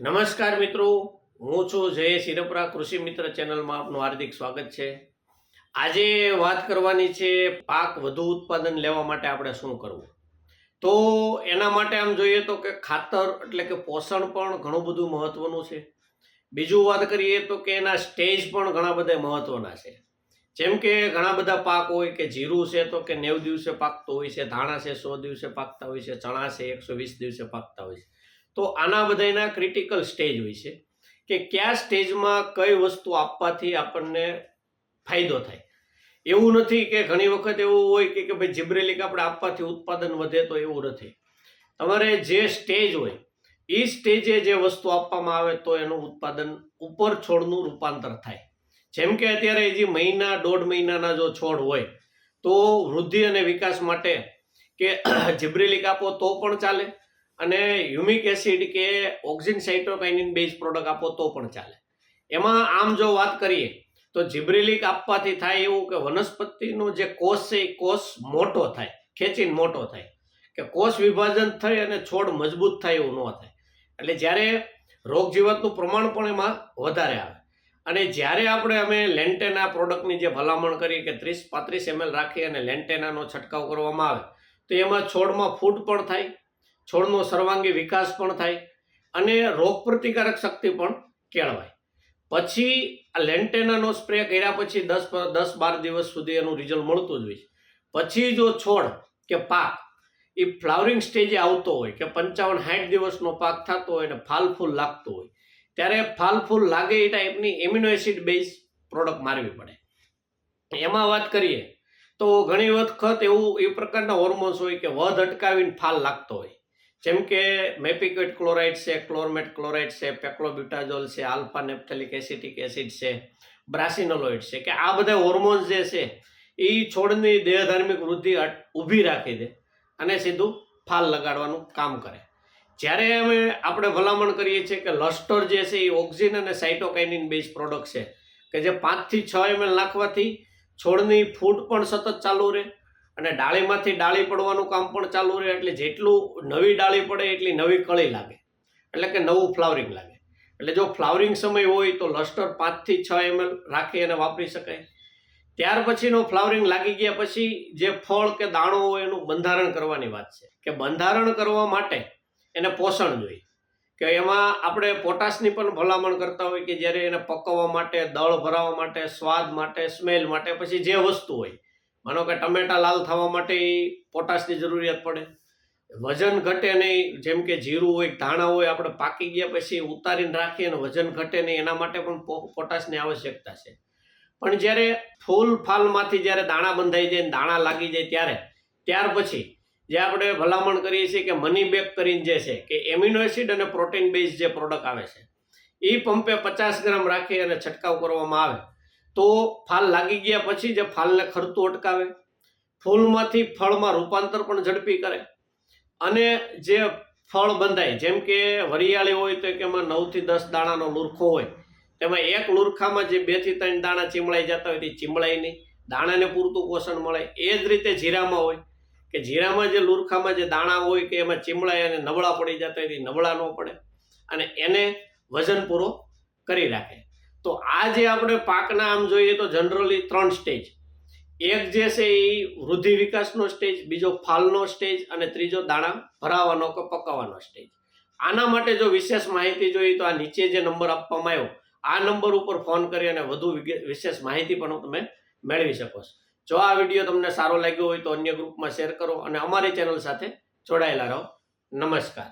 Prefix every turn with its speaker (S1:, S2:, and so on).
S1: નમસ્કાર મિત્રો, હું છું જય શિરપરા કૃષિ મિત્ર ચેનલમાં આપનું હાર્દિક સ્વાગત છે. આજે વાત કરવાની છે પાક વધુ ઉત્પાદન લેવા માટે આપણે શું કરવું? તો એના માટે આમ જોઈએ તો કે ખાતર એટલે કે પોષણ પણ ઘણું બધું મહત્વનું છે. બીજું વાત કરીએ તો કે એના સ્ટેજ પણ ઘણા બધા મહત્વના છે. જેમ કે ઘણા બધા પાક હોય કે જીરું છે તો કે નેવ દિવસે પાકતો હોય છે, ધાણા છે સો દિવસે પાકતા હોય છે, ચણા છે એકસો વીસ દિવસે પાકતા હોય છે. તો આના બધાના ક્રિટિકલ સ્ટેજ હોય છે કે કયા સ્ટેજમાં કઈ વસ્તુ આપવાથી આપણને ફાયદો થાય. એવું નથી કે ઘણી વખત એવું હોય કે કે ભાઈ જીબ્રેલિક આપણે આપવાથી ઉત્પાદન વધે તો એવું નથી. તમારે જે સ્ટેજ હોય, એ સ્ટેજે જે વસ્તુ આપવામાં આવે તો એનું ઉત્પાદન ઉપર છોડનું રૂપાંતર થાય. જેમ કે અત્યારે હજી મહિના, દોઢ મહિનાના જો છોડ હોય, તો વૃદ્ધિ અને વિકાસ માટે કે જીબ્રેલિક આપો તો પણ ચાલે. અને હ્યુમિક એસિડ કે ઓક્સિન સાઇટોકાઇનિન બેઝ પ્રોડક્ટ આપો તો પણ ચાલે. એમાં આમ જો વાત કરીએ, તો જીબ્રેલિક આપવાથી થાય એવું કે વનસ્પતિનો જે કોષ છે, એ કોષ મોટો થાય, ખેંચીને મોટો થાય. કે કોષ વિભાજન થાય અને છોડ મજબૂત થાય એવું ન થાય. એટલે જ્યારે રોગજીવાતનું પ્રમાણ પણ એમાં વધારે આવે. અને જ્યારે આપણે અમે લેન્ટેના પ્રોડક્ટની જે ભલામણ કરી કે ત્રીસ પાંત્રીસ એમએલ રાખી અને લેન્ટેનાનો છંટકાવ કરવામાં આવે, તો એમાં છોડમાં ફૂટ પણ થાય છોડનો સર્વાંગી વિકાસ પણ થાય અને રોગ પ્રતિકારક શક્તિ પણ કેળવાય. પછી આ લેન્ટેનાનો સ્પ્રે કર્યા પછી દસ દસ બાર દિવસ સુધી એનું રિઝલ્ટ મળતું જ હોય પછી જો છોડ કે પાક એ ફ્લાવરિંગ સ્ટેજે આવતો હોય કે પંચાવન સાઠ દિવસનો પાક થતો હોય અને ફાલ ફૂલ લાગતો હોય, ત્યારે ફાલ ફૂલ લાગે એ ટાઈપની એમિનો એસિડ બેઝ પ્રોડક્ટ મારવી પડે. એમાં વાત કરીએ તો ઘણી વખત એવું એ પ્રકારના હોર્મોન્સ હોય કે વધ અટકાવીને ફાલ લાગતો હોય. જેમ કે મેપિક્વેટ ક્લોરાઇડ છે, ક્લોરમેટ ક્લોરાઇડ છે, પેક્લોબ્યુટાઝોલ છે, આલ્ફા નેપ્થેલિક એસિટિક એસિડ છે, બ્રાસિનોલોઇડ છે, કે આ બધા હોર્મોન્સ જે છે એ છોડની દેહધાર્મિક વૃદ્ધિ ઊભી રાખી દે અને સીધું ફાલ લગાડવાનું કામ કરે. જ્યારે અમે આપણે ભલામણ કરીએ છીએ કે લસ્ટર જે છે એ ઓક્સિજન અને સાઇટોકાઇનિન બેઝ પ્રોડક્ટ છે, કે જે પાંચથી છ એમએલ નાખવાથી છોડની ફૂટ પણ સતત ચાલુ રહે અને ડાળીમાંથી ડાળી પડવાનું કામ પણ ચાલુ રહે, એટલે જેટલું નવી ડાળી પડે એટલી નવી કળી લાગે. એટલે કે નવું ફ્લાવરિંગ લાગે. એટલે જો ફ્લાવરિંગ સમય હોય તો લસ્ટર પાંચથી છ એમએલ રાખી અને વાપરી શકાય. ત્યાર પછીનો ફ્લાવરિંગ લાગી ગયા પછી જે ફળ કે દાણો હોય એનું બંધારણ કરવાની વાત છે. કે બંધારણ કરવા માટે એને પોષણ જોઈએ. કે એમાં આપણે પોટાશની પણ ભલામણ કરતા હોય કે જ્યારે એને પકવવા માટે, દળ ભરાવવા માટે, સ્વાદ માટે, સ્મેલ માટે, પછી જે વસ્તુ હોય માનો કે ટમેટા લાલ થવા માટે પોટાશની જરૂરિયાત પડે. વજન ઘટે નહીં, જેમ કે જીરું હોય, ધાણા હોય, આપણે પાકી ગયા પછી ઉતારીને રાખીએ અને વજન ઘટે નહીં, એના માટે પણ પોટાશની આવશ્યકતા છે. પણ જ્યારે ફૂલ ફાલમાંથી જ્યારે દાણા બંધાઈ જાય દાણા લાગી જાય ત્યારે, ત્યાર પછી જે આપણે ભલામણ કરીએ છીએ કે મની બેક કરીને જે છે કે એમિનો એસિડ અને પ્રોટીન બેઝ જે પ્રોડક્ટ આવે છે એ પંપે પચાસ ગ્રામ રાખી અને છંટકાવ કરવામાં આવે. તો ફાલ લાગી ગયા પછી જે ફાલને ખરતું અટકાવે. ફૂલમાંથી ફળમાં રૂપાંતર પણ ઝડપી કરે. અને જે ફળ બંધાય, જેમ કે વરિયાળી હોય તો કે એમાં નવથી દસ દાણાનો લુરખો હોય, તેમાં એક લુરખામાં જે બેથી ત્રણ દાણા ચીમળાઈ જતા હોય તે ચીમળાય નહીં. દાણાને પૂરતું પોષણ મળે. એ જ રીતે જીરામાં હોય કે જીરામાં જે લુરખામાં જે દાણા હોય કે એમાં ચીમળાય અને નબળા પડી જતા હોય તે નબળા ન પડે. અને એને વજન પૂરો કરી રાખે. તો આ જે આપણે પાકના આમ જોઈએ તો જનરલી ત્રણ સ્ટેજ એક જે છે એ વૃદ્ધિ વિકાસનો સ્ટેજ બીજો ફાલનો સ્ટેજ અને ત્રીજો દાણા ભરાવાનો કે પકાવવાનો સ્ટેજ આના માટે જો વિશેષ માહિતી જોઈએ તો આ નીચે જે નંબર આપવામાં આવ્યો, આ નંબર ઉપર ફોન કરી અને વધુ વિશેષ માહિતી પણ તમે મેળવી શકો છો. જો આ વીડિયો તમને સારો લાગ્યો હોય તો અન્ય ગ્રુપમાં શેર કરો અને અમારી ચેનલ સાથે જોડાયેલા રહો. નમસ્કાર.